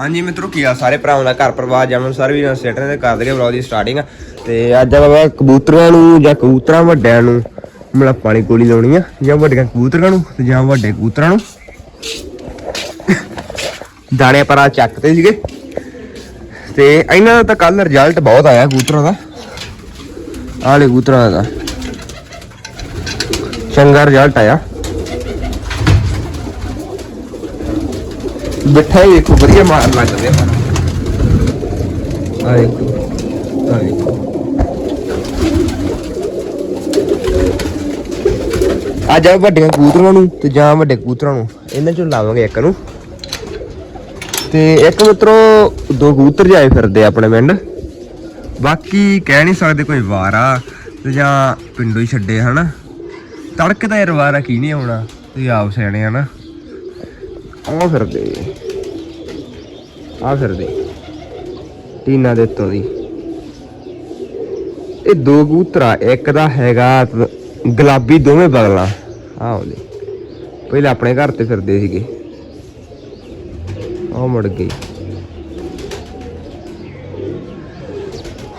ਹਾਂਜੀ ਮਿੱਤਰੋ, ਕੀ ਆ? ਸਾਰੇ ਭਰਾਵਾਂ ਦਾ ਘਰ ਪਰਿਵਾਰ ਜਮਨ ਸਰ ਵੀ ਨਾਲ ਸੈਟ ਨੇ ਤੇ ਕਰ ਦਈਏ ਵਲੌਗ ਦੀ ਸਟਾਰਟਿੰਗ ਤੇ ਅੱਜ ਆਪਾਂ ਕਬੂਤਰਾਂ ਨੂੰ ਜਾਂ ਕਬੂਤਰਾਂ ਵੱਡਿਆਂ ਨੂੰ ਮਤਲਬ ਪਾਣੀ ਗੋਲੀ ਲਾਉਣੀ ਆ, ਜਾਂ ਵੱਡਿਆਂ ਕਬੂਤਰਾਂ ਨੂੰ ਤੇ ਜਾਂ ਵੱਡੇ ਕਬੂਤਰਾਂ ਨੂੰ। ਦਾਣੇ ਪਰਾ ਚੱਕਦੇ ਸੀਗੇ। ਤੇ ਇਹਨਾਂ ਦਾ ਤਾਂ ਕੱਲ ਰਿਜ਼ਲਟ ਬਹੁਤ ਆਇਆ ਕਬੂਤਰਾਂ ਦਾ। ਆਲੇ ਕਬੂਤਰਾਂ ਦਾ ਚੰਗਾ ਰਿਜ਼ਲਟ ਆਇਆ। ਬਿਠਾ ਹੀ ਵੇਖੋ ਵਧੀਆ ਮਾਰ ਲੱਗ ਆ ਆ ਦੇਖੋ ਆ ਆ ਜਾ ਵੱਡੀਆਂ ਕੂਤਰਾਂ ਨੂੰ ਤੇ ਜਾਂ ਵੱਡੇ ਕੂਤਰਾਂ ਨੂੰ। ਇਹਨਾਂ ਚੋਂ ਲਾਵਾਂਗੇ ਇੱਕ ਨੂੰ। ਤੇ ਇੱਕ ਮਿੱਤਰੋ, ਦੋ ਕਬੂਤਰ ਜਾਏ ਫਿਰਦੇ ਆਪਣੇ ਪਿੰਡ। ਬਾਕੀ ਕਹਿ ਨਹੀਂ ਸਕਦੇ ਕੋਈ ਵਾਰਾ ਤੇ ਜਾਂ ਪਿੰਡੋਂ ਹੀ ਛੱਡੇ, ਹਨਾ? ਤੜਕੇ ਦਾ ਯਾਰ ਵਾਰਾ ਕੀ ਨਹੀਂ ਆਉਣਾ? ਤੁਸੀਂ ਆਪ ਸਿਆਣੇ ਹਨਾ? ਆ ਫਿਰਦੇ। ਆ ਫਿਰਦੇ। ਟੀਨਾ ਦੇ ਉੱਤੋਂ ਦੀ। ਇਹ ਦੋ ਕਬੂਤਰਾ ਇੱਕ ਦਾ ਹੈਗਾ ਗੁਲਾਬੀ ਦੋਵੇਂ ਬਗਲਾ। ਆ ਉਹਦੇ ਪਹਿਲਾਂ ਆਪਣੇ ਘਰ ਤੇ ਫਿਰਦੇ ਸੀਗੇ। ਆ ਮੁੜ ਗਏ।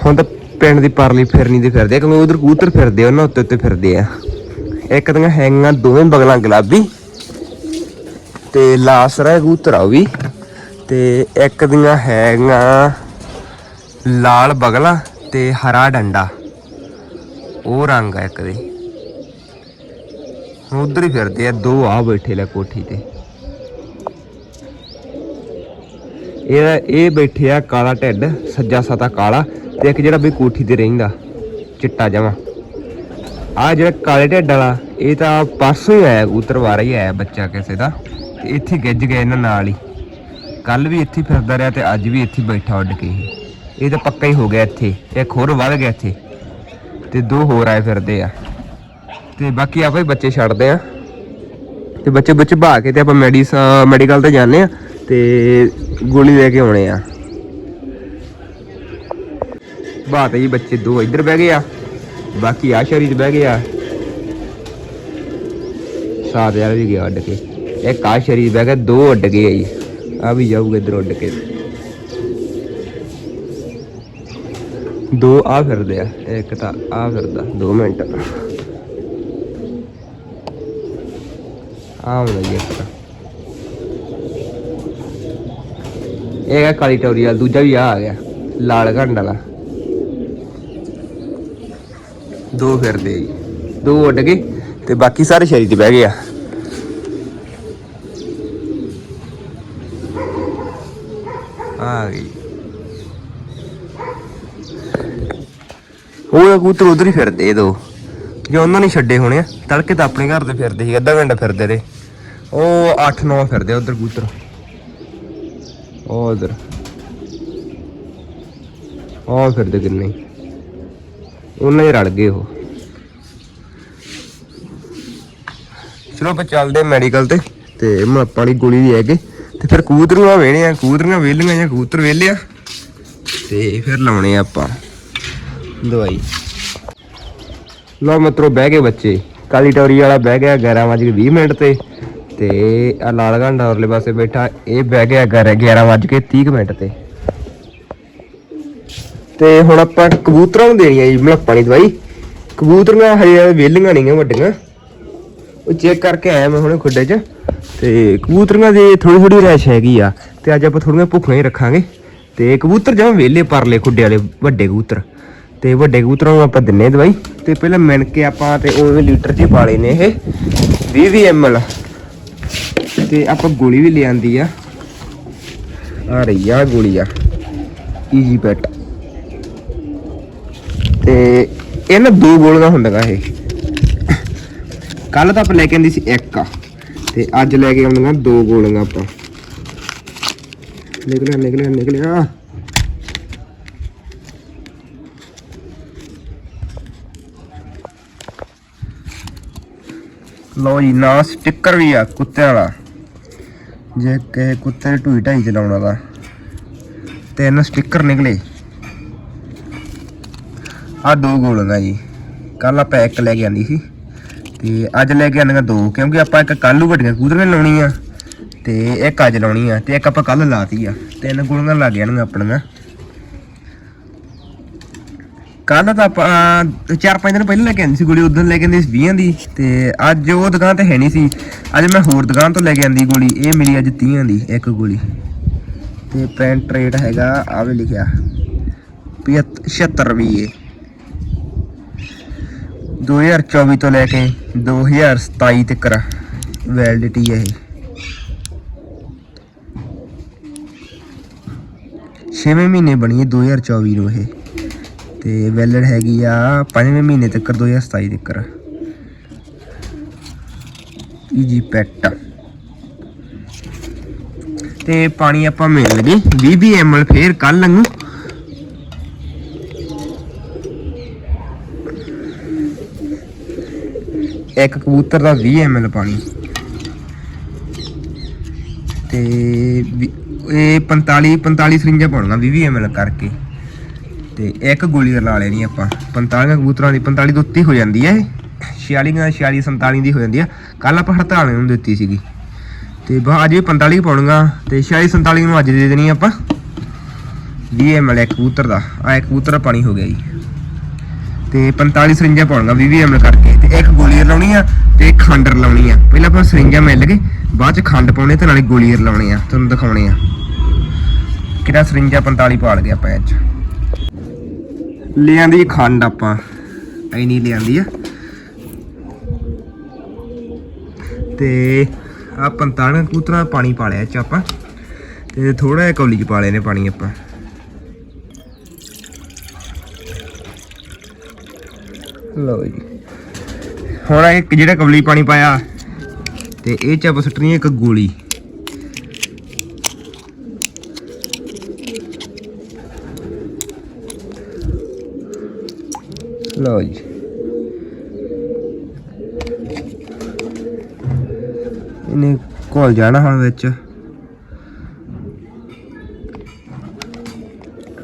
ਹੁਣ ਤਾਂ ਪਿੰਡ ਦੀ ਪਰਲੀ ਫਿਰਨੀ ਦੇ ਫਿਰਦੇ ਕਿਉਂਕਿ ਉਧਰ ਕਬੂਤਰ ਫਿਰਦੇ ਆ, ਉਹਨਾਂ ਉੱਤੇ ਉੱਤੇ ਫਿਰਦੇ ਆ। ਇੱਕ ਦੀਆਂ ਹੈਂਗਾਂ ਦੋਵੇਂ ਬਗਲਾਂ ਗੁਲਾਬੀ। ਤੇ ਲਾਸਰਾ ਕਬੂਤਰ ਆ ਉਹ ਵੀ। ਤੇ ਇੱਕ ਦੀਆਂ ਹੈਗੀਆਂ ਲਾਲ ਬਗਲਾ ਤੇ ਹਰਾ ਡੰਡਾ। ਉਹ ਰੰਗ ਆ ਇੱਕ ਦੇ। ਹੁਣ ਉਧਰ ਹੀ ਫਿਰਦੇ ਆ, ਦੋ ਆ ਬੈਠੇ ਲੈ ਕੋਠੀ ਤੇ। ਇਹ ਇਹ ਬੈਠੇ ਆ ਕਾਲਾ ਢਿੱਡ, ਸੱਜਾ ਸਤਾ ਕਾਲਾ ਤੇ ਇੱਕ ਜਿਹੜਾ ਵੀ ਕੋਠੀ ਤੇ ਰਹਿੰਦਾ, ਚਿੱਟਾ ਜਮਾ। ਆ ਜਿਹੜਾ ਕਾਲੇ ਢਿੱਡ ਵਾਲਾ, ਇਹ ਤਾਂ ਪਰਸੋਂ ਹੀ ਆਇਆ, ਉਤਰਵਾਰਾ ਹੀ ਆਇਆ ਬੱਚਾ ਕਿਸੇ ਦਾ। ਤੇ ਇੱਥੇ ਗਿੱਜ ਗਿਆ ਇਹਨਾਂ ਨਾਲ ਹੀ। ਕੱਲ ਵੀ ਇੱਥੇ ਫਿਰਦਾ ਰਿਹਾ ਤੇ ਅੱਜ ਵੀ ਇੱਥੇ ਬੈਠਾ ਉੱਡ ਕੇ ਇਹ। ਇਹ ਤਾਂ ਪੱਕਾ ਹੀ ਹੋ ਗਿਆ ਇੱਥੇ ਇੱਕ ਹੋਰ ਵੱਧ ਗਿਆ ਇੱਥੇ। ਤੇ ਦੋ ਹੋਰ ਆਏ ਫਿਰਦੇ ਆ। ਤੇ ਬਾਕੀ ਆਪਾਂ ਹੀ ਬੱਚੇ ਛੱਡਦੇ ਆ। ਤੇ ਬੱਚੇ ਬੱਚੇ ਭਾ ਕੇ ਤੇ ਆਪਾਂ ਮੈਡੀਸ, ਮੈਡੀਕਲ ਤੇ ਜਾਂਦੇ ਆ ਤੇ ਗੋਲੀ ਲੈ ਕੇ ਆਉਣੇ ਆ। ਬਾਤ ਜੀ ਬੱਚੇ ਦੋ ਇੱਧਰ ਬਹਿ ਗਏ ਆ, ਬਾਕੀ ਆ ਸ਼ਰੀਰ ਬਹਿ ਗਏ ਆ। ਸਾਦ ਯਾਰ ਵੀ ਗਿਆ ਉੱਡ ਕੇ। ਇੱਕ ਆ ਸ਼ਰੀਰ ਬਹਿ ਗਿਆ ਦੋ ਉੱਡ ਗਏ ਆ ਜੀ। ਆ ਵੀ ਜਾਊਗਾ ਇੱਧਰ ਉੱਡ ਕੇ। ਦੋ ਆ ਫਿਰਦੇ ਆ, ਇੱਕ ਤਾਂ ਆ ਫਿਰਦਾ 2 ਮਿੰਟ। ਆ ਜੀ ਇੱਕ ਤਾਂ। ਇਹ ਹੈ ਕਾਲੀ ਟੋਰੀ ਵਾਲਾ, ਦੂਜਾ ਵੀ ਆ ਆ ਗਿਆ, ਲਾਲ ਘੰਡ ਵਾਲਾ। ਦੋ ਫਿਰਦੇ ਜੀ। ਦੋ ਉੱਡ ਗਏ ਤੇ ਬਾਕੀ ਸਾਰੇ ਸ਼ਰੀਰ ਤੇ ਬਹਿ ਗਏ ਆ। ਆ ਗਈ। ਉਹ ਕਬੂਤਰ ਉਧਰ ਹੀ ਫਿਰਦੇ ਇਹ ਦੋ। ਜੇ ਉਹਨਾਂ ਨੇ ਛੱਡੇ ਹੋਣੇ ਆ, ਤੜਕੇ ਤਾਂ ਆਪਣੇ ਘਰ ਦੇ ਫਿਰਦੇ ਸੀ, ਅੱਧਾ ਘੰਟਾ ਫਿਰਦੇ ਰਹੇ। ਉਹ 8-9 ਫਿਰਦੇ ਉਧਰ ਕਬੂਤਰ। ਉਹ ਉਧਰ। ਉਹ ਫਿਰਦੇ ਕਿੰਨੇ ਉਹਨਾਂ ਹੀ ਰਲ ਗਏ ਉਹ। ਚਲੋ ਆਪਾਂ ਚੱਲਦੇ ਮੈਡੀਕਲ ਤੇ ਤੇ ਮਲਾਪਾ ਵਾਲੀ ਗੋਲੀ ਵੀ ਹੈਗੇ। ਤੇ ਫਿਰ ਕਬੂਤਰੀਆਂ ਵੇਣੇ ਆ ਕਬੂਤਰੀਆਂ ਵੇਲੀਆਂ ਜਾਂ ਕਬੂਤਰ ਵੇਲੇ ਆ ਤੇ ਫਿਰ ਲਾਉਣੇ ਆ ਆਪਾਂ ਦਵਾਈ। ਲਓ ਮਤਰੋ, ਬਹਿ ਗਏ ਬੱਚੇ। ਕਾਲੀ ਟੌਰੀ ਵਾਲਾ ਬਹਿ ਗਿਆ 11 ਵਜੇ 20 ਮਿੰਟ ਤੇ। ਤੇ ਆ ਲਾਲ ਘੰਟਾ ਉਰਲੇ ਪਾਸੇ ਬੈਠਾ, ਇਹ ਬਹਿ ਗਿਆ 11 ਵਜੇ 30 ਮਿੰਟ ਤੇ। ਤੇ ਹੁਣ ਆਪਾਂ ਕਬੂਤਰਾਂ ਨੂੰ ਦੇਣੀ ਆ ਜੀ, ਮਲਾਪਾ ਦੀ ਦਵਾਈ। ਕਬੂਤਰਾਂ ਹਜੇ ਵੇਲੀਆਂ ਨਹੀਂ ਆ, ਵੱਡੀਆਂ। ਉਹ ਚੈੱਕ ਕਰਕੇ ਆਇਆ ਮੈਂ ਹੁਣੇ ਖੁੱਡੇ 'ਚ ਤੇ ਕਬੂਤਰੀਆਂ ਦੀ ਥੋੜੀ ਥੋੜੀ ਰੈਸ਼ ਹੈਗੀ ਆ ਤੇ ਅੱਜ ਆਪਾਂ ਥੋੜੀਆਂ ਭੁੱਖੀਆਂ ਹੀ ਰੱਖਾਂਗੇ ਤੇ ਕਬੂਤਰ ਜਿਵੇਂ ਵੇਲੇ ਪਰਲੇ ਖੁੱਡੇ ਵਾਲੇ ਵੱਡੇ ਕਬੂਤਰ ਤੇ ਵੱਡੇ ਕਬੂਤਰਾਂ ਨੂੰ ਆਪਾਂ ਦਿੰਨੇ ਦਵਾਈ ਤੇ ਪਹਿਲਾਂ ਮਿਣ ਕੇ ਆਪਾਂ ਤੇ ਉਹ ਲੀਟਰ 'ਚ ਹੀ ਪਾ ਲਏ ਨੇ ਇਹ 20 20 ml ਤੇ ਆਪਾਂ ਗੋਲੀ ਵੀ ਲਿਆਂਦੀ ਆ। ਆ ਰਹੀ ਆ ਗੋਲੀ ਆ। ਈਜੀ ਪੈਟ ਤੇ ਇਹਨਾਂ ਦੋ ਗੋਲੀਆਂ ਹੁੰਦੀਆਂ ਇਹ। ਕੱਲ ਤਾਂ ਆਪਾਂ ਲੈ ਕੇ ਆਂਦੀ ਸੀ ਇੱਕ ਆ। ਤੇ ਅੱਜ ਲੈ ਕੇ ਆਉਂਦੀਆਂ ਦੋ ਗੋਲੀਆਂ ਆਪਾਂ। ਨਿਕਲਿਆ ਨਿਕਲਿਆ ਨਿਕਲਿਆ। ਲੋ ਜੀ ਨਾ ਸਟicker ਵੀ ਆ ਕੁੱਤਿਆਂ ਵਾਲਾ। ਜੇ ਕਿਸੇ ਕੁੱਤੇ ਨੇ ਢੂਈ ਢਾਈ ਚਲਾਉਣ ਵਾਲਾ ਤਿੰਨ ਸਟicker ਨਿਕਲੇ। ਆ ਦੋ ਗੋਲੀਆਂ ਜੀ। ਕੱਲ ਆਪਾਂ ਇੱਕ ਲੈ ਕੇ ਆਂਦੀ ਸੀ। ਤੇ ਅੱਜ ਲੈ ਕੇ ਆਂਦੀਆਂ ਦੋ ਕਿਉਂਕਿ ਆਪਾਂ ਇੱਕ ਕੱਲੂ ਵੱਡੀਆਂ ਕਬੂਤਰੀਆਂ ਲਾਉਣੀ ਆ ਤੇ ਇੱਕ ਅੱਜ ਲਾਉਣੀ ਆ ਤੇ ਇੱਕ ਆਪਾਂ ਕੱਲ ਲਾਤੀ ਆ। ਤਿੰਨ ਗੋਲੀਆਂ ਲੱਗ ਜਾਣਗੀਆਂ ਆਪਣੀਆਂ। ਕੱਲ ਤਾਂ ਆਪਾਂ ਅਹ, ਚਾਰ ਪੰਜ ਦਿਨ ਪਹਿਲਾਂ ਲੈ ਕੇ ਆਂਦੀ ਸੀ ਗੋਲੀ ਉਦੋਂ ਲੈ ਕੇ ਆਂਦੀ ਸੀ 20 ਦੀ ਤੇ ਅੱਜ ਉਹ ਦੁਕਾਨ ਤੇ ਹੈ ਨਹੀਂ ਸੀ। ਅੱਜ ਮੈਂ ਹੋਰ ਦੁਕਾਨ ਤੋਂ ਲੈ ਕੇ ਆਂਦੀ ਗੋਲੀ ਇਹ ਮਿਲੀ ਅੱਜ 30 ਦੀ ਇੱਕ ਗੋਲੀ। ਤੇ ਪ੍ਰਿੰਟ ਰੇਟ ਹੈਗਾ ਆਵੇ ਲਿਖਿਆ 76 ਰੁਪਏ 2024 ਤੋਂ ਲੈ ਕੇ 2027 ਤੱਕ ਵੈਲਿਡਿਟੀ ਹੈ ਇਹ। 6ਵੇਂ ਮਹੀਨੇ ਬਣੀ ਹੈ 2024 ਨੂੰ ਇਹ। ਤੇ ਵੈਲਿਡ ਹੈਗੀ ਆ ਪੰਜਵੇਂ ਮਹੀਨੇ ਤੱਕ 2027 ਤੱਕ ਈਜੀ ਪੈਟ ਤੇ ਪਾਣੀ ਆਪਾਂ ਮਿਲ ਗਏ। 20 20 ml ਫੇਰ ਕੱਲ ਨੂੰ ਇੱਕ ਕਬੂਤਰ ਦਾ 20 ml ਪਾਣੀ। ਤੇ ਵੀ- ਇਹ 45 45 ਸਰਿੰਜਾਂ ਪਾਉਣੀਆਂ 20 ml ਕਰਕੇ। ਤੇ ਇੱਕ ਗੋਲੀ ਲਾ ਲੈਣੀ ਆਪਾਂ। 45 ਕਬੂਤਰਾਂ ਦੀ 45 ਤੋਂ ਉੱਤੇ ਹੋ ਜਾਂਦੀ ਹੈ ਇਹ। 46 ਨਾਲ 46 47 ਦੀ ਹੋ ਜਾਂਦੀ ਆ। ਕੱਲ ਆਪਾਂ ਹੜਤਾਲ ਨੂੰ ਦਿੱਤੀ ਸੀਗੀ। ਤੇ ਬਾ ਅੱਜ ਵੀ 45 ਪਾਉਣੀਆਂ, ਤੇ 46 47 ਨੂੰ ਅੱਜ ਦੇ ਦੇਣੀ ਆਪਾਂ। 20 ml ਇੱਕ ਕਬੂਤਰ ਦਾ। ਆ ਇੱਕ ਕਬੂਤਰ ਦਾ ਪਾਣੀ ਹੋ ਗਿਆ ਜੀ। ਤੇ 45 ਸਰਿੰਜਾਂ ਪਾਉਣੀਆਂ 20 ml ਕਰਕੇ ਤੇ ਇੱਕ ਗੋਲੀਅਰ ਲਾਉਣੀ ਆ ਤੇ ਖੰਡਰ ਲਾਉਣੀ ਆ। ਪਹਿਲਾਂ ਆਪਾਂ ਸਰਿੰਜਾਂ ਮਿਲ ਗਏ, ਬਾਅਦ ਚ ਖੰਡ ਪਾਉਣੇ ਤੇ ਨਾਲੇ ਗੋਲੀਅਰ ਲਾਉਣੇ ਆ, ਤੁਹਾਨੂੰ ਦਿਖਾਉਣੇ ਆ। ਕਿਹੜਾ ਸਰਿੰਜਾ 45 ਪਾਲ ਗਿਆ ਆਪਾਂ ਅੱਜ ਲਿਆਂਦੀ ਖੰਡ ਆਪਾਂ ਐਨੀ ਲਿਆਂਦੀ ਆ। ਤੇ ਆ 45 ਕਬੂਤਰਾਂ ਪਾਣੀ ਪਾ ਲਿਆ ਇਹ ਚ ਆਪਾਂ। ਤੇ ਥੋੜਾ ਜਿਹਾ ਕੌਲੀ ਚ ਪਾ ਲਏ ਨੇ ਪਾਣੀ ਆਪਾਂ। ਲਓ ਜੀ। ਹੁਣ ਇੱਕ ਜਿਹੜਾ ਕੌਲੀ ਪਾਣੀ ਪਾਇਆ, ਤੇ ਇਹ ਚ ਆਪਾਂ ਸੁੱਟਣੀ ਇੱਕ ਗੋਲੀ। ਲਓ ਜੀ। ਇਹਨੇ ਘੋਲ ਜਾਣਾ ਹੁਣ ਵਿੱਚ।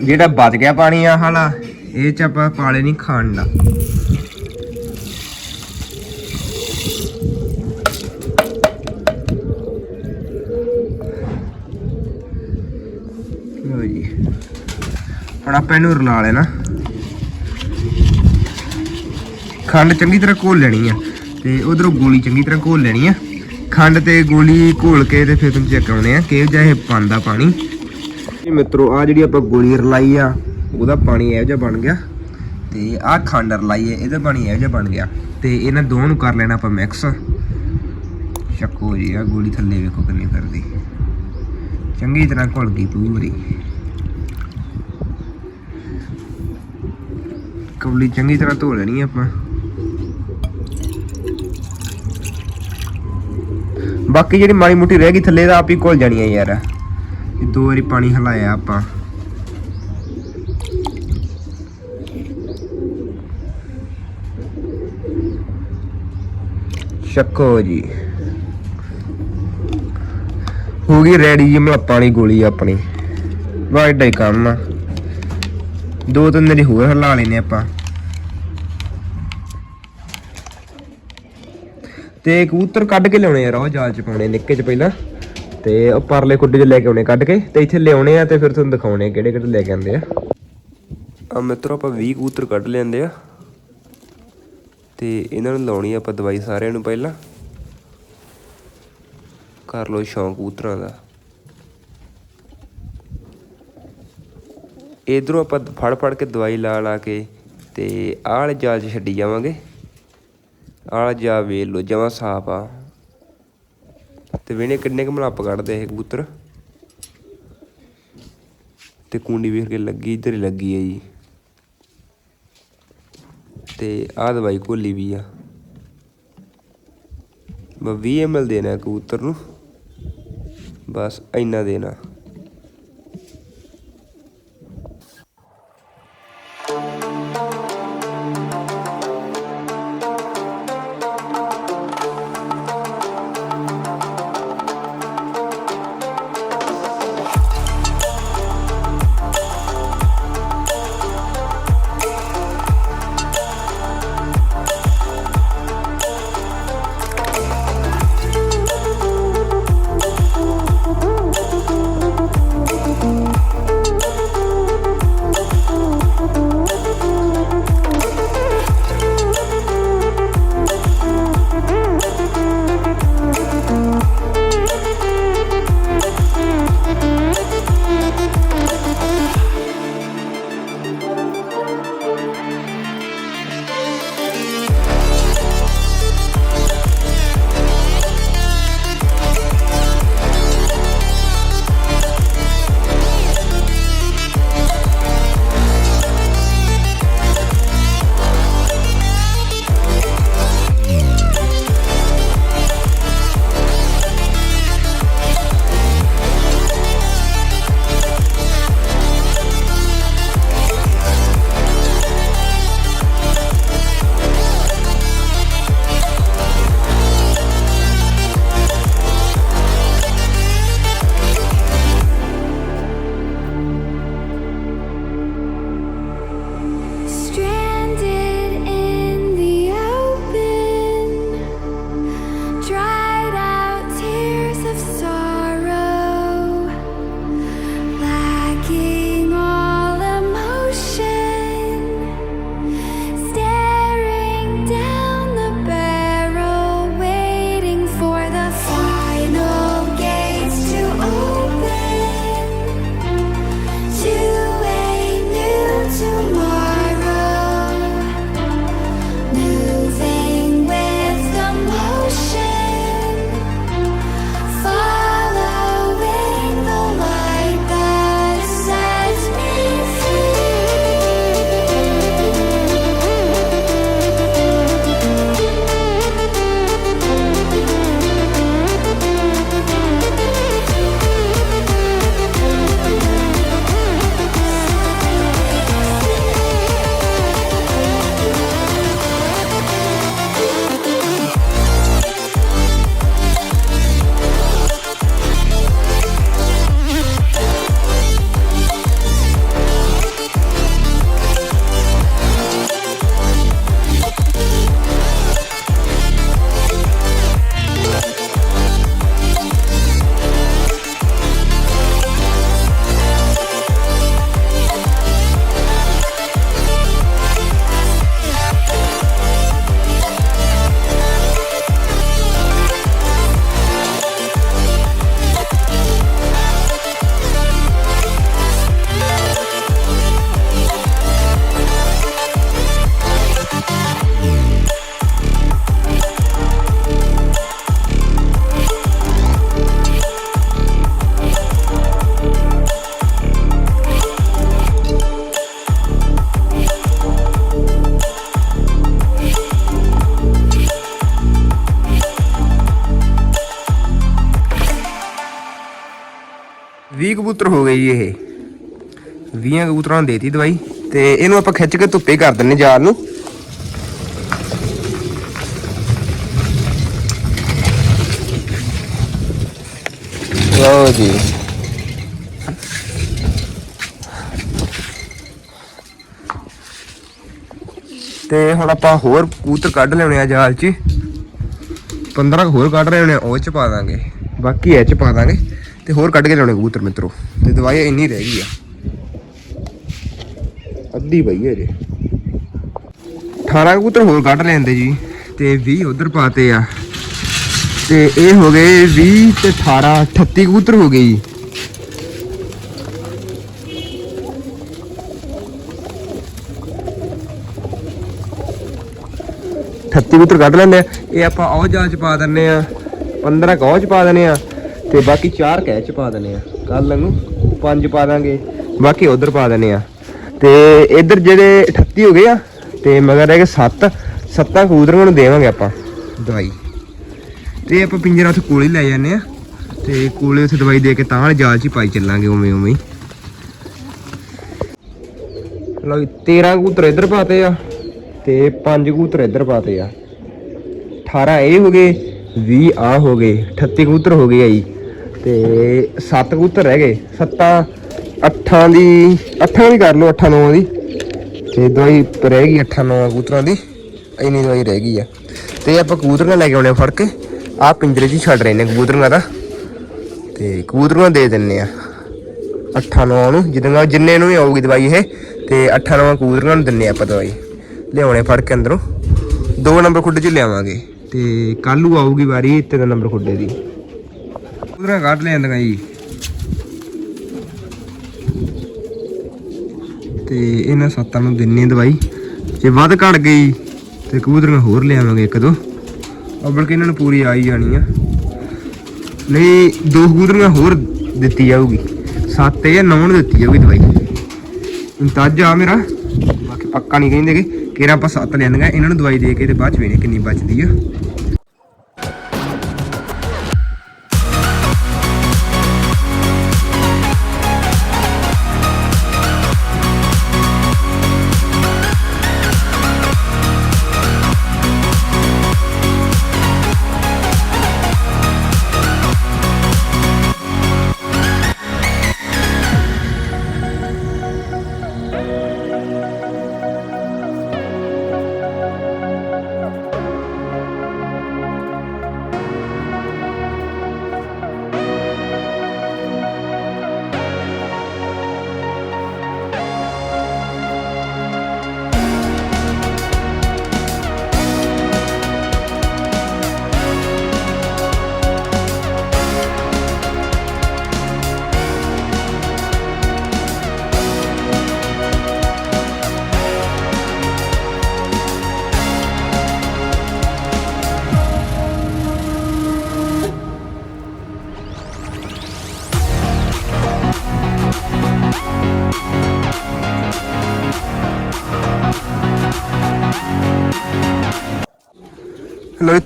ਜਿਹੜਾ ਬਚ ਗਿਆ ਪਾਣੀ ਆ ਹਾਲਾ ਇਹ ਚ ਆਪਾਂ ਪਾਲੇ ਨਹੀਂ ਖਾਣ ਦਾ। ਹੁਣ ਆਪਾਂ ਇਹਨੂੰ ਰਲਾ ਲੈਣਾ। ਖੰਡ ਚੰਗੀ ਤਰ੍ਹਾਂ ਘੋਲ ਲੈਣੀ ਆ ਤੇ ਉਧਰੋਂ ਗੋਲੀ ਚੰਗੀ ਤਰ੍ਹਾਂ ਘੋਲ ਲੈਣੀ ਆ। ਖੰਡ ਤੇ ਗੋਲੀ ਘੋਲ ਕੇ ਤੇ ਫਿਰ ਤੁਹਾਨੂੰ ਚੈੱਕ ਕਰਾਉਣੇ ਆ ਕਿ ਜਿਹਾ ਇਹ ਪਾਉਂਦਾ ਪਾਣੀ। ਜੀ ਮਿੱਤਰੋ ਆ ਜਿਹੜੀ ਆਪਾਂ ਗੋਲੀ ਰਲਾਈ ਆ, ਉਹਦਾ ਪਾਣੀ ਇਹੋ ਜਿਹਾ ਬਣ ਗਿਆ। ਤੇ ਆ ਖੰਡ ਰਲਾਈ ਹੈ ਇਹਦਾ ਪਾਣੀ ਇਹੋ ਜਿਹਾ ਬਣ ਗਿਆ। ਤੇ ਇਹਨਾਂ ਦੋਵਾਂ ਨੂੰ ਕਰ ਲੈਣਾ ਆਪਾਂ ਮਿਕਸ ਚੱਕੋ ਜੀ ਆ ਗੋਲੀ ਥੱਲੇ ਵੇਖੋ ਕਿੰਨੀ ਕਰਦੀ। ਚੰਗੀ ਤਰ੍ਹਾਂ ਘੁਲ ਗਈ ਪੂਰੀ। ਕੌਲੀ ਚੰਗੀ ਤਰ੍ਹਾਂ ਧੋ ਲੈਣੀ ਆਪਾਂ। ਬਾਕੀ ਜਿਹੜੀ ਮਾੜੀ ਮੋਟੀ ਰਹਿ ਗਈ ਥੱਲੇ ਦਾ ਆਪ ਹੀ ਘੁਲ ਜਾਣੀ ਆ ਯਾਰ। ਦੋ ਵਾਰੀ ਪਾਣੀ ਹਲਾਇਆ ਆਪਾਂ। ਸ਼ੱਕੋ ਜੀ। ਹੋ ਗਈ ਰੈਡੀ ਜੀ, ਮੈਂ ਪਾਣੀ ਗੋਲੀ ਆਪਣੀ। ਬਾ ਏਡਾ ਹੀ ਕੰਮ ਆ। ਦੋ ਤਿੰਨ ਦਿਨ ਹੋਰ ਹਲਾ ਲੈਨੇ ਆਪਾਂ। ਤੇ ਕਬੂਤਰ ਕੱਢ ਕੇ ਲਿਆਉਣੇ ਯਾਰ ਉਹ ਜਾਲ ਚ ਪਾਉਣੇ, ਨਿੱਕੇ ਚ ਪਹਿਲਾਂ। ਤੇ ਉਹ ਪਰਲੇ ਕੁੱਡੇ ਚ ਲੈ ਕੇ ਆਉਣੇ ਕੱਢ ਕੇ, ਤੇ ਇੱਥੇ ਲਿਆਉਣੇ ਆ ਤੇ ਫਿਰ ਤੁਹਾਨੂੰ ਦਿਖਾਉਣੇ ਕਿਹੜੇ ਕਿਹੜੇ ਲੈ ਕੇ ਆਂਦੇ ਆ। ਆ ਮਿੱਤਰੋ, ਆਪਾਂ 20 ਕਬੂਤਰ ਕੱਢ ਲੈਂਦੇ ਆ। ਤੇ ਇਹਨਾਂ ਨੂੰ ਲਾਉਣੀ ਆ ਆਪਾਂ ਦਵਾਈ ਸਾਰਿਆਂ ਨੂੰ ਪਹਿਲਾਂ। ਕਰ ਲੋ ਸ਼ੌਂਕ ਕਬੂਤਰਾਂ ਦਾ। ਇਧਰੋਂ ਆਪਾਂ ਫੜ ਫੜ ਕੇ ਦਵਾਈ ਲਾ ਲਾ ਕੇ ਤੇ ਆਹ ਵਾਲੇ ਜਾਲ 'ਚ ਛੱਡੀ ਜਾਵਾਂਗੇ। ਆਹ ਜਾ ਵੇਲ ਲੋ ਜਮਾ ਸਾਫ਼ ਆ। ਤੇ ਵੇਣੇ ਕਿੰਨੇ ਕੁ ਮਲੱਪ ਕੱਢਦੇ ਇਹ ਕਬੂਤਰ। ਤੇ ਕੁੰਡੀ ਵੇਖ ਕੇ ਲੱਗੀ, ਇੱਧਰ ਹੀ ਲੱਗੀ ਹੈ ਜੀ। ਤੇ ਆਹ ਦਵਾਈ ਘੋਲੀ ਵੀ ਆ। ਬ 20 ml ਦੇਣਾ ਕਬੂਤਰ ਨੂੰ। ਬਸ ਇੰਨਾ ਦੇਣਾ। 20 ਕਬੂਤਰ ਹੋ ਗਏ ਜੀ ਇਹ। 20 ਕਬੂਤਰਾਂ ਨੂੰ ਦੇਤੀ ਦਵਾਈ ਤੇ ਇਹਨੂੰ ਆਪਾਂ ਖਿੱਚ ਕੇ ਧੁੱਪੇ ਕਰ ਦਿੰਨੇ ਜਾਲ ਨੂੰ। ਲਓ ਜੀ। ਤੇ ਹੁਣ ਆਪਾਂ ਹੋਰ ਕਬੂਤਰ ਕੱਢ ਲੈਣੇ ਆ ਜਾਲ 'ਚ। 15 ਹੋਰ ਕੱਢ ਰਹੇ ਆ, ਉਹ 'ਚ ਪਾ ਦਾਂਗੇ। ਬਾਕੀ ਇਹ 'ਚ ਪਾ ਦਾਂਗੇ। ਤੇ ਹੋਰ ਕੱਢ ਕੇ ਲਿਆਉਣੇ ਕਬੂਤਰ ਮਿੱਤਰੋ। ਤੇ ਦਵਾਈ ਇੰਨੀ ਰਹਿ ਗਈ ਆ ਅੱਧੀ ਪਈ ਹੈ ਜੇ 18 ਕਬੂਤਰ ਹੋਰ ਕੱਢ ਲੈਂਦੇ ਜੀ, ਤੇ 20 ਉਧਰ ਪਾਤੇ ਆ। ਤੇ ਇਹ ਹੋ ਗਏ 20 ਤੇ 18 38 ਕਬੂਤਰ ਹੋ ਗਏ ਜੀ। ਅਠੱਤੀ ਕਬੂਤਰ ਕੱਢ ਲੈਂਦੇ ਆ। ਇਹ ਆਪਾਂ ਉਹ ਜਾਲ ਚ ਪਾ ਦਿੰਨੇ ਆ 15 ਕਹੋ ਚ ਪਾ ਦਿੰਨੇ ਆ। ਤੇ ਬਾਕੀ ਚਾਰ ਕਹਿ ਚ ਪਾ ਦਿੰਨੇ ਆ। ਕੱਲ ਨੂੰ ਪੰਜ ਪਾ ਦਾਂਗੇ। ਬਾਕੀ ਉਧਰ ਪਾ ਦਿੰਨੇ ਆ। ਤੇ ਇੱਧਰ ਜਿਹੜੇ 38 ਹੋ ਗਏ ਆ, ਤੇ ਮਗਰ ਰਹਿ ਗਏ 7 ਸੱਤਾਂ ਕਬੂਤਰਾਂ ਨੂੰ ਦੇਵਾਂਗੇ ਆਪਾਂ। ਦਵਾਈ। ਤੇ ਆਪਾਂ ਪਿੰਜਰਾ ਉੱਥੇ ਕੋਲੇ ਲੈ ਜਾਂਦੇ ਆ। ਤੇ ਕੋਲੇ ਉੱਥੇ ਦਵਾਈ ਦੇ ਕੇ ਤਾਂ ਜਾਲ ਚ ਹੀ ਪਾਈ ਚੱਲਾਂਗੇ ਉਵੇਂ ਉਵੇਂ ਹੀ। ਲਓ 13 ਕਬੂਤਰ ਇੱਧਰ ਪਾਤੇ ਆ ਤੇ 5 ਕਬੂਤਰ ਇੱਧਰ ਪਾਤੇ ਆ। 18 ਇਹ ਹੋ ਗਏ 20 ਆ ਹੋ ਗਏ 38 ਕਬੂਤਰ ਹੋ ਗਏ ਆ ਜੀ। ਤੇ 7 ਕਬੂਤਰ ਰਹਿ ਗਏ। 7 8 ਦੀ, ਅੱਠਾਂ ਦੀ ਕਰ ਲਓ 8 9 ਦੀ। ਤੇ ਦਵਾਈ ਰਹਿ ਗਈ 8 9 ਕਬੂਤਰਾਂ ਦੀ। ਇੰਨੀ ਦਵਾਈ ਰਹਿ ਗਈ ਆ। ਤੇ ਆਪਾਂ ਕਬੂਤਰਾਂ ਲੈ ਕੇ ਆਉਣੇ ਫੜ ਕੇ। ਆ ਪਿੰਜਰੇ 'ਚ ਹੀ ਛੱਡ ਰਹੇ ਨੇ ਕਬੂਤਰਾਂ ਦਾ। ਤੇ ਕਬੂਤਰਾਂ ਦੇ ਦਿੰਨੇ ਆ। 8 9 ਨੂੰ, ਜਿੰਨੇ ਜਿੰਨੇ ਨੂੰ ਵੀ ਆਊਗੀ ਦਵਾਈ ਇਹ, ਤੇ 8 9 ਕਬੂਤਰਾਂ ਨੂੰ ਦਿੰਨੇ ਆਪਾਂ ਦਵਾਈ। ਲਿਆਉਣੇ ਫੜ ਕੇ ਅੰਦਰੋਂ। ਦੋ ਨੰਬਰ ਖੁੱਡੇ 'ਚ ਲਿਆਵਾਂਗੇ। ਤੇ ਕੱਲੂ ਆਊਗੀ ਵਾਰੀ ਤਿੰਨ ਨੰਬਰ ਖੁੱਡੇ ਦੀ। ਕਬੂਤਰਾਂ ਕੱਢ ਲਿਆਂਦੀਆਂ ਜੀ। ਤੇ ਇਹਨਾਂ ਸੱਤਾਂ ਨੂੰ ਦਿੰਨੇ ਦਵਾਈ। ਜੇ ਵੱਧ ਘੜ ਗਈ ਤੇ ਕਬੂਤਰਾਂ ਹੋਰ ਲਿਆਵਾਂਗੇ ਇੱਕ ਦੋ। ਅਬਲ ਕਿ ਇਹਨਾਂ ਨੂੰ ਪੂਰੀ ਆਈ ਜਾਣੀ ਆ। ਨਹੀਂ, ਦੋ ਕਬੂਤਰਾਂ ਹੋਰ ਦਿੱਤੀ ਜਾਊਗੀ। ਸੱਤ ਜਾਂ ਨੌ ਨੂੰ ਦਿੱਤੀ ਜਾਊਗੀ ਦਵਾਈ। ਅੰਤਾਜਾ ਆ ਮੇਰਾ। ਬਾਕੀ ਪੱਕਾ ਨਹੀਂ ਕਹਿੰਦੇ ਕਿਹੜਾ ਆਪਾਂ ਸੱਤ ਲੈਣਗਾ ਇਹਨਾਂ ਨੂੰ ਦਵਾਈ ਦੇ ਕੇ ਤੇ ਬਾਅਦ ਚ ਵੇਖਨੇ ਕਿੰਨੀ ਬਚਦੀ ਆ।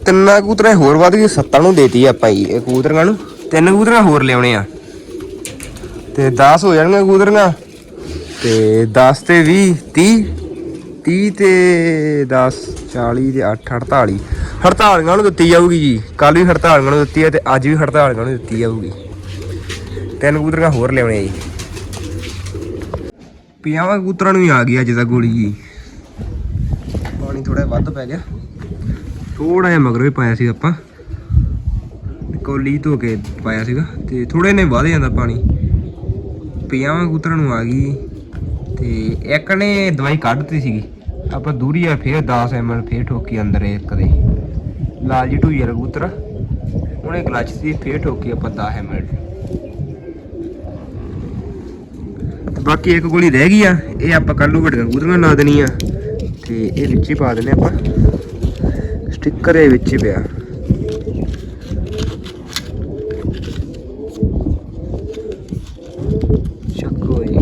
ਤਿੰਨਾਂ ਕਬੂਤਰਾਂ ਹੋਰ ਵੱਧ ਗਈ, ਸੱਤਾਂ ਨੂੰ ਦੇਤੀ ਆਪਾਂ ਜੀ, ਇਹ ਕਬੂਤਰਾਂ ਨੂੰ। ਤਿੰਨ ਕਬੂਤਰਾਂ ਹੋਰ ਲਿਆਉਣੇ ਆ। ਤੇ 10 ਹੋ ਜਾਣਗੇ ਕਬੂਤਰਾਂ। ਤੇ 10 ਤੇ 20 30 30 ਤੇ 10 40 ਤੇ 8 48 ਹੜਤਾਲੀਆਂ ਨੂੰ ਦਿੱਤੀ ਜਾਊਗੀ ਜੀ। ਕੱਲ ਵੀ ਹੜਤਾਲੀਆਂ ਨੂੰ ਦਿੱਤੀ ਹੈ ਤੇ ਅੱਜ ਵੀ ਹੜਤਾਲੀਆਂ ਨੂੰ ਦਿੱਤੀ ਜਾਊਗੀ। ਤਿੰਨ ਕਬੂਤਰਾਂ ਹੋਰ ਲਿਆਉਣੇ ਆ ਜੀ। ਪਿਆਵਾਂ ਕਬੂਤਰਾਂ ਨੂੰ ਹੀ ਆ ਗਈ ਅੱਜ ਦਾ ਗੋਲੀ ਜੀ। ਪਾਣੀ ਥੋੜਾ ਵੱਧ ਪੈ ਗਿਆ। ਥੋੜਾ ਜਿਹਾ ਮਗਰ ਵੀ ਪਾਇਆ ਸੀ ਆਪਾਂ। ਕੋਲੀ ਧੋ ਕੇ ਪਾਇਆ ਸੀਗਾ ਤੇ ਥੋੜੇ ਨੇ ਵਧ ਜਾਂਦਾ ਪਾਣੀ। ਪਿਆਵਾਂ ਕੂਤਰਾਂ ਨੂੰ ਆ ਗਈ। ਤੇ ਇੱਕ ਨੇ ਦਵਾਈ ਕੱਢਤੀ ਸੀਗੀ। ਆਪਾਂ ਦੂਰੀ ਆ ਫੇਰ 10 ml ਫੇਰ ਠੋਕੀ ਅੰਦਰ ਇੱਕ ਦੇ। ਲਾਲ ਜੀ ਢੂਈ ਵਾਲਾ ਕਬੂਤਰ ਉਹਨੇ ਗਲਚ ਸੀ ਫੇਰ ਠੋਕੀ ਆਪਾਂ 10 ml ਬਾਕੀ ਇੱਕ ਗੋਲੀ ਰਹਿ ਗਈ ਆ। ਇਹ ਆਪਾਂ ਕੱਲੂ ਵੱਡੀਆਂ ਕਬੂਤਰਾਂ ਲਾ ਦੇਣੀ ਆ। ਤੇ ਇਹ ਵਿੱਚ ਹੀ ਪਾ ਦੇਣੇ ਆਪਾਂ। ਤੇ ਘਰੇ ਵਿੱਚ ਹੀ ਪਿਆ। ਚੱਕੋਈ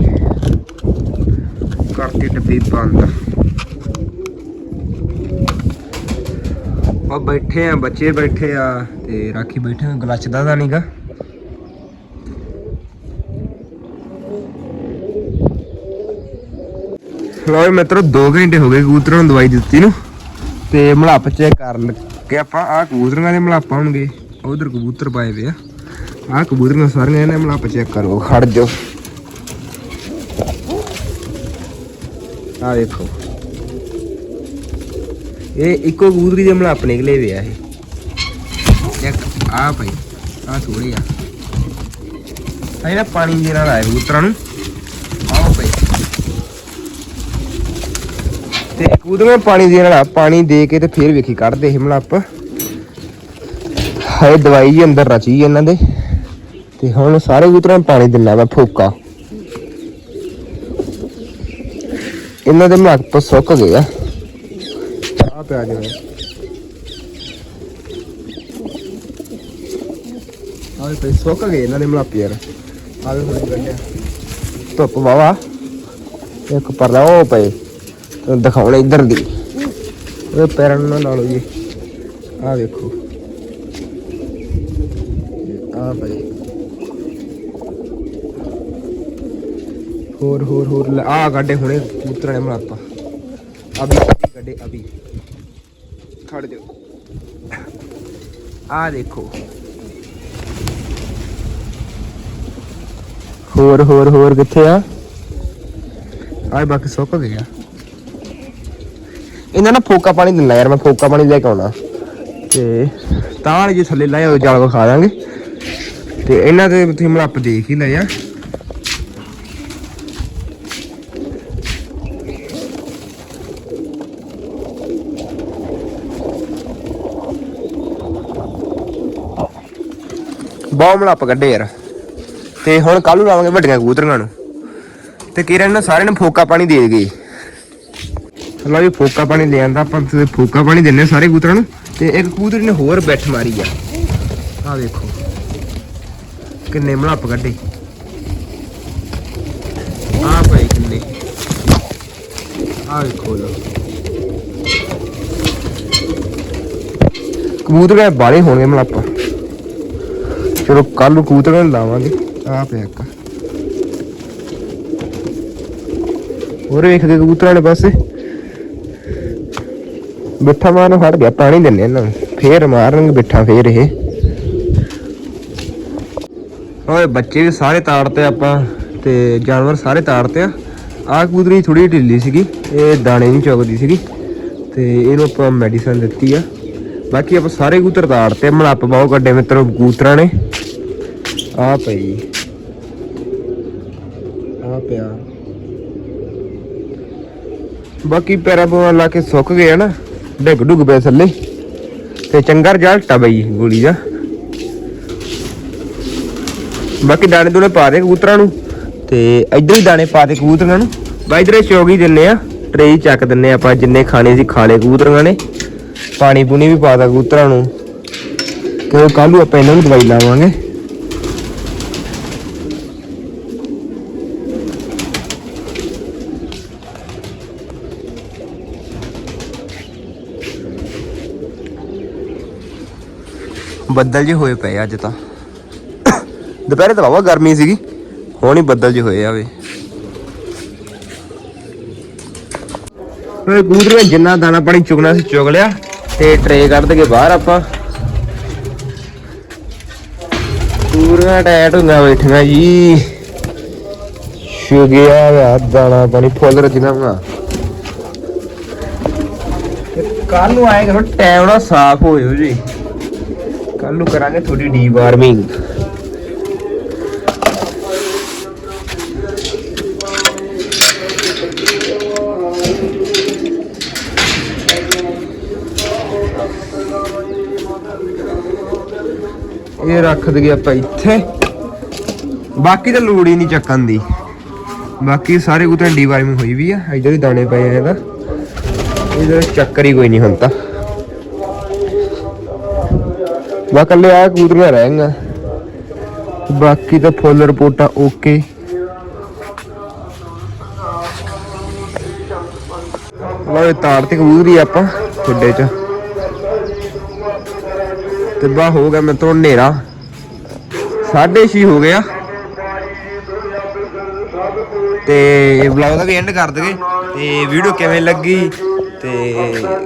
ਕਰਤੀ ਡੱਬੀ ਬੰਦ। ਆ ਬੈਠੇ ਆ, ਬੱਚੇ ਬੈਠੇ ਆ ਤੇ ਰਾਖੀ ਬੈਠੇ ਆ ਗਲਚਦਾ ਤਾਂ ਨਹੀਂਗਾ ਲੋ ਮਿੱਤਰੋ 2 ਘੰਟੇ ਹੋ ਗਏ ਕਬੂਤਰਾਂ ਨੂੰ ਦਵਾਈ ਦਿੱਤੀ ਨੂੰ। ਤੇ ਮਲਾਪ ਚੈੱਕ ਕਰ ਲੱਗੇ ਆਪਾਂ। ਆਹ ਕਬੂਤਰਾਂ ਦੇ ਮਲਾਪਾ ਹੋਣਗੇ। ਉਧਰ ਕਬੂਤਰ ਪਾਏ ਵੇ ਆ। ਆਹ ਕਬੂਤਰਾਂ ਸਾਰੀਆਂ ਇਹਨਾਂ ਮਲਾਪ ਚੈੱਕ ਕਰੋ। ਖੜ ਜਾਓ। ਆਹ ਦੇਖੋ। ਇਹ ਇੱਕੋ ਕਬੂਤਰੀ ਦੇ ਮਲਾਪ ਨਿਕਲੇ ਵੇ ਆ ਇਹ। ਇੱਕ ਆ ਭਾਈ ਆ ਥੋੜੀ ਆ। ਆ ਇਹਦਾ ਪਾਣੀ ਦੇ ਨਾਲ ਆਏ ਕਬੂਤਰਾਂ ਨੂੰ ਆਓ ਭਾਈ ਤੇ ਕਬੂਤਰਾਂ ਨੂੰ ਪਾਣੀ ਦੇ ਨਾਲ ਪਾਣੀ ਦੇ ਕੇ ਤੇ ਫਿਰ ਵੇਖੀ ਕੱਢਦੇ ਸੀ ਮਲਾਪ। ਹਾਏ, ਦਵਾਈ ਜੀ ਅੰਦਰ ਰਚੀ ਇਹਨਾਂ ਦੇ। ਤੇ ਹੁਣ ਸਾਰੇ ਕਬੂਤਰਾਂ ਨੂੰ ਪਾਣੀ ਦਿੰਨਾ ਮੈਂ ਫੋਕਾ। ਇਹਨਾਂ ਦੇ ਮਲਾਪ ਸੁੱਕ ਗਏ ਆ। ਆ ਪਿਆ ਜਿਵੇਂ। ਆਹ ਤੇ ਸੁੱਕ ਗਏ ਇਹਨਾਂ ਦੇ ਮਲਾਪ ਯਾਰ। ਆਹ ਵੀ ਹੁਣ ਗੰਢਿਆ ਧੁੱਪ ਵਾਵਾ ਇੱਕ ਪਰਲਾ ਉਹ ਪਏ। ਦਿਖਾਉਣਾ ਇੱਧਰ ਦੀ। ਇਹ ਪੈਰਾਂ ਨੂੰ ਨਾ ਨਾਲੋ ਜੀ। ਆਹ ਵੇਖੋ। ਆਹ ਭਾਈ। ਹੋਰ ਹੋਰ ਹੋਰ ਆ ਕੱਢੇ ਹੁਣੇ ਕਬੂਤਰਾਂ ਨੇ ਮਰਾਤਾ ਅਭੀ ਅਭੀ ਗੱਡੇ ਅਭੀ ਖੜ ਜਾਓ। ਆ ਦੇਖੋ। ਹੋਰ ਹੋਰ ਹੋਰ, ਕਿੱਥੇ ਆ? ਆਏ ਬਾਕੀ ਸੁੱਕ ਗਏ ਆ। ਇਹਨਾਂ ਨੂੰ ਫੋਕਾ ਪਾਣੀ ਦਿੰਦਾ ਯਾਰ, ਮੈਂ ਫੋਕਾ ਪਾਣੀ ਲੈ ਕੇ ਆਉਣਾ। ਤੇ ਤਾਂ ਵਾਲੇ ਜੇ ਥੱਲੇ ਲਾਏ ਉਹ ਜਾਲ ਖਾ ਦਾਂਗੇ ਤੇ ਇਹਨਾਂ ਦੇ ਤੁਸੀਂ ਮਲੱਪ ਦੇਖ ਹੀ ਲਏ ਆ। ਬਹੁਤ ਮਲੱਪ ਕੱਢੇ ਯਾਰ। ਤੇ ਹੁਣ ਕੱਲ ਨੂੰ ਲਾਵਾਂਗੇ ਵੱਡੀਆਂ ਕਬੂਤਰੀਆਂ ਨੂੰ। ਤੇ ਕਿਰਨ ਨੇ ਸਾਰਿਆਂ ਨੂੰ ਫੋਕਾ ਪਾਣੀ ਦੇ ਗਈ ਲਓ ਵੀ ਫੋਕਾ ਪਾਣੀ ਲੈ ਆਂਦਾ, ਆਪਾਂ ਤੇ ਫੋਕਾ ਪਾਣੀ ਦਿੰਨੇ ਸਾਰੇ ਕਬੂਤਰਾਂ ਨੂੰ, ਤੇ ਇੱਕ ਕਬੂਤਰ ਨੇ ਹੋਰ ਬੈਠ ਮਾਰੀ ਆ। ਆ ਵੇਖੋ, ਕਿੰਨੇ ਮਲੱਪ ਕੱਢੇ। ਆ ਭਾਈ ਕਿੰਨੇ। ਆ ਵੇਖੋ ਲੋ ਕਬੂਤਰ ਦੇ ਬਾਲੇ ਹੋਣਗੇ ਮਲੱਪ। ਚਲੋ ਕੱਲ ਨੂੰ ਕਬੂਤਰ ਨੂੰ ਲਾਵਾਂਗੇ। ਆ ਪਿਆ ਇੱਕ। ਹੋਰ ਵੇਖਦੇ ਕਬੂਤਰਾਂ ਨੇ ਪਾਸੇ। ਬਿੱਠਾ ਮਾਰਨ ਫੜ ਗਿਆ, ਪਾਣੀ ਦਿੰਨੇ ਇਹਨਾਂ ਨੂੰ। ਫੇਰ ਮਾਰਨਗੇ ਬਿੱਠਾ ਫੇਰ ਇਹ। ਓਏ, ਬੱਚੇ ਵੀ ਸਾਰੇ ਤਾੜਤੇ ਆਪਾਂ, ਤੇ ਜਾਨਵਰ ਸਾਰੇ ਤਾੜਤੇ ਆ। ਆਹ ਕਬੂਤਰੀ ਥੋੜੀ ਢਿੱਲੀ ਸੀਗੀ, ਇਹ ਦਾਣੇ ਨਹੀਂ ਚੁਗਦੀ ਸੀਗੀ, ਤੇ ਇਹਨੂੰ ਆਪਾਂ ਮੈਡੀਸਨ ਦਿੱਤੀ ਆ। ਬਾਕੀ ਆਪਾਂ ਸਾਰੇ ਕਬੂਤਰ ਤਾੜਤੇ ਮਲੱਪ ਬਹੁਤ ਕੱਢੇ ਮਿੱਤਰੋ, ਕਬੂਤਰਾਂ ਨੇ। ਆ ਪਈ। ਆ ਪਿਆ। ਬਾਕੀ ਪੈਰਾਂ ਪੂਰਾਂ ਲਾ ਕੇ ਸੁੱਕ ਗਏ ਨਾ। ਡਿੱਗ ਡੁੱਗ ਪਏ ਥੱਲੇ। ਤੇ ਚੰਗਾ ਰਿਜ਼ਲਟ ਆ ਬਈ ਗੋਲੀ ਦਾ। ਬਾਕੀ ਦਾਣੇ ਦੂਣੇ ਪਾ ਦੇ ਕਬੂਤਰਾਂ ਨੂੰ। ਤੇ ਇੱਧਰ ਹੀ ਦਾਣੇ ਪਾ ਦੇ ਕਬੂਤਰਾਂ ਨੂੰ। ਬਾਈ ਇਧਰੇ ਚੋਗੀ ਦਿੰਨੇ ਆ ਟਰੇ ਚੱਕ ਦਿੰਨੇ ਆ ਆਪਾਂ ਜਿੰਨੇ ਖਾਣੇ ਸੀ ਖਾ ਲਏ ਕਬੂਤਰਾਂ ਨੇ। ਪਾਣੀ ਪੂਣੀ ਵੀ ਪਾ ਦਾ ਕਬੂਤਰਾਂ ਨੂੰ। ਤੇ ਕੱਲ ਨੂੰ ਆਪਾਂ ਇਹਨਾਂ ਨੂੰ ਦਵਾਈ ਲਾਵਾਂਗੇ। ਬੱਦਲ ਜੇ ਹੋਏ ਪਏ ਅੱਜ ਤਾਂ। ਦੁਪਹਿਰੇ ਤਾਂ ਵਾਵਾ ਗਰਮੀ ਸੀਗੀ। ਹੁਣ ਹੀ ਬੱਦਲ ਜੇ ਹੋਏ ਆਵੇ ਓਏ ਕਬੂਤਰ ਜਿੰਨਾ ਦਾਣਾ ਪਾਣੀ ਚੁਗਣਾ ਸੀ, ਚੁਗ ਲਿਆ। ਤੇ ਟਰੇ ਕੱਢ ਕੇ ਬਾਹਰ ਆਪਾਂ। ਪੂਰਾ ਟੈਟ ਹੁੰਦਾ ਬੈਠੀਆਂ ਜੀ। ਸ਼ੁਗਿਆ ਵਾ ਦਾਣਾ ਪਾਣੀ ਫੁੱਲ ਰਚਨਾ ਵਾ। ਕੱਲ ਨੂੰ ਆਏਗਾ ਟਾਈਮ ਨਾਲ ਸਾਫ਼ ਹੋਇਓ ਜੀ। ਕੱਲ ਨੂੰ ਕਰਾਂਗੇ ਥੋੜੀ ਡੀਵਾਰਮਿੰਗ ਇਹ ਰੱਖ ਦਈਏ ਆਪਾਂ ਇੱਥੇ। ਬਾਕੀ ਤਾਂ ਲੋੜ ਹੀ ਨਹੀਂ ਚੱਕਣ ਦੀ। ਬਾਕੀ ਸਾਰੇ ਕਬੂਤਰਾਂ ਦੀ ਡੀਵਾਰਮਿੰਗ ਹੋਈ ਵੀ ਆ। ਇਧਰ ਹੀ ਦਾਣੇ ਪਏ ਆ ਇਹਦਾ। ਇਹਦਾ ਚੱਕਰ ਹੀ ਕੋਈ ਨਹੀਂ ਹੁੰਦਾ ਬਾ ਕੱਲੇ ਆ ਕਬੂਤਰੀਆਂ ਰਹਿਣਗੀਆਂ ਬਾਕੀ ਤਾਂ ਫੁੱਲ ਰਿਪੋਰਟਾਂ ਓਕੇ ਲਓ ਇਹ ਤਾਰ ਤੇ ਕਬੂਤਰੀ ਆਪਾਂ ਖੁੱਡੇ 'ਚ। ਤੇ ਬਾ ਹੋ ਗਿਆ ਮੈਂ ਤੋਂ ਹਨੇਰਾ। 6:30 ਹੋ ਗਿਆ ਤੇ ਵਲੌਗ ਦਾ ਵੀ ਐਂਡ ਕਰ ਦਗੇ ਤੇ ਵੀਡੀਓ ਕਿਵੇਂ ਲੱਗੀ, ਤੇ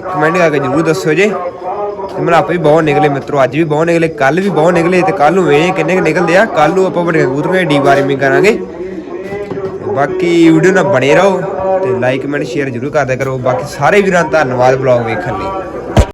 ਕਮੈਂਟ ਕਰਕੇ ਜਰੂਰ ਦੱਸੋ ਜੇ। ਤੇ ਮੈਨੂੰ ਆਪੇ ਵੀ ਬਹੁਤ ਨਿਕਲੇ ਮਿੱਤਰੋ, ਅੱਜ ਵੀ ਬਹੁਤ ਨਿਕਲੇ ਕੱਲ ਵੀ ਬਹੁਤ ਨਿਕਲੇ ਤੇ ਕੱਲ ਨੂੰ ਵੇਖ ਕਿੰਨੇ ਕੁ ਨਿਕਲਦੇ ਆ। ਕੱਲ ਨੂੰ ਆਪਾਂ ਵੱਡੇ ਕਬੂਤਰਾਂ ਦੀ ਡੀਵਾਰਮਿੰਗ ਕਰਾਂਗੇ। ਬਾਕੀ ਵੀਡੀਓ ਨਾਲ ਬਣੇ ਰਹੋ ਤੇ ਲਾਈਕ ਕਮੈਂਟ ਸ਼ੇਅਰ ਜਰੂਰ ਕਰਦਿਆ ਕਰੋ। ਬਾਕੀ ਸਾਰੇ ਵੀਰਾਂ ਦਾ ਧੰਨਵਾਦ ਵਲੌਗ ਵੇਖਣ ਲਈ।